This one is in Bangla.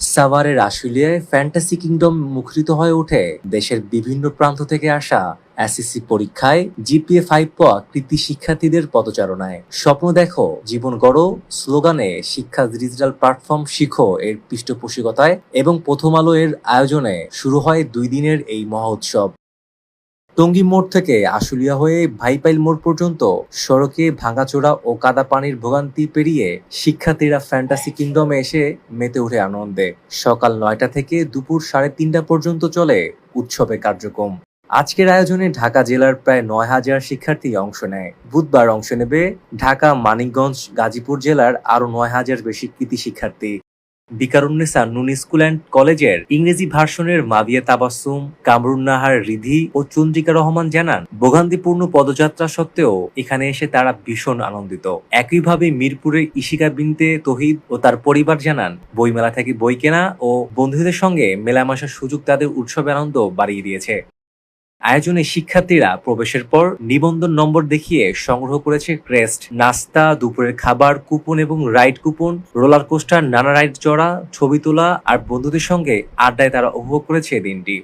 সাভারের আশুলিয়ায় ফ্যান্টাসি কিংডম মুখরিত হয়ে ওঠে। দেশের বিভিন্ন প্রান্ত থেকে আসা এসএসসি পরীক্ষায় জিপিএ ফাইভ পাওয়া কৃতি শিক্ষার্থীদের পদচারণায়। স্বপ্ন দেখো, জীবন গড়ো, স্লোগানে শিক্ষা ডিজিটাল প্ল্যাটফর্ম শিখো এর পৃষ্ঠপোষকতায় এবং প্রথম আলো এর আয়োজনে শুরু হয় দুই দিনের এই মহোৎসব। টঙ্গী মোড় থেকে আশুলিয়া হয়ে ভাইপাইল মোড় পর্যন্ত সড়কে ভাঙাচোরা ও কাদা পানির ভোগান্তি পেরিয়ে শিক্ষার্থীরা ফ্যান্টাসি কিংডমে এসে মেতে ওঠে আনন্দে। সকাল নয়টা থেকে দুপুর সাড়ে তিনটা পর্যন্ত চলে উৎসবের কার্যক্রম। আজকের আয়োজনে ঢাকা জেলার প্রায় নয় হাজার শিক্ষার্থী অংশ নেয়। বুধবার অংশ নেবে ঢাকা, মানিকগঞ্জ, গাজীপুর জেলার আরও নয় হাজার বেশি কৃতি শিক্ষার্থী। বিকারুন্নেসা নুন স্কুল অ্যান্ড কলেজের ইংরেজি ভার্সনের মাবিয়া তাবাসুম কামরুন নাহার রিধি ও চন্দ্রিকা রহমান জানান, ভোগান্তিপূর্ণ পদযাত্রা সত্ত্বেও এখানে এসে তারা ভীষণ আনন্দিত। একইভাবে মিরপুরের ইশিকা বিনতে তহিদ ও তার পরিবার জানান, বইমেলা থেকে বই কেনা ও বন্ধুদের সঙ্গে মেলামেশার সুযোগ তাদের উৎসবের আনন্দ বাড়িয়ে দিয়েছে। আয়োজনে শিক্ষার্থীরা প্রবেশের পর নিবন্ধন নম্বর দেখিয়ে সংগ্রহ করেছে ক্রেস্ট, নাস্তা, দুপুরের খাবার, কুপন এবং রাইড কুপন, রোলার কোস্টার, নানা রাইড চড়া, ছবি তোলা, আর বন্ধুদের সঙ্গে আড্ডায় তারা উপভোগ করেছে দিনটি।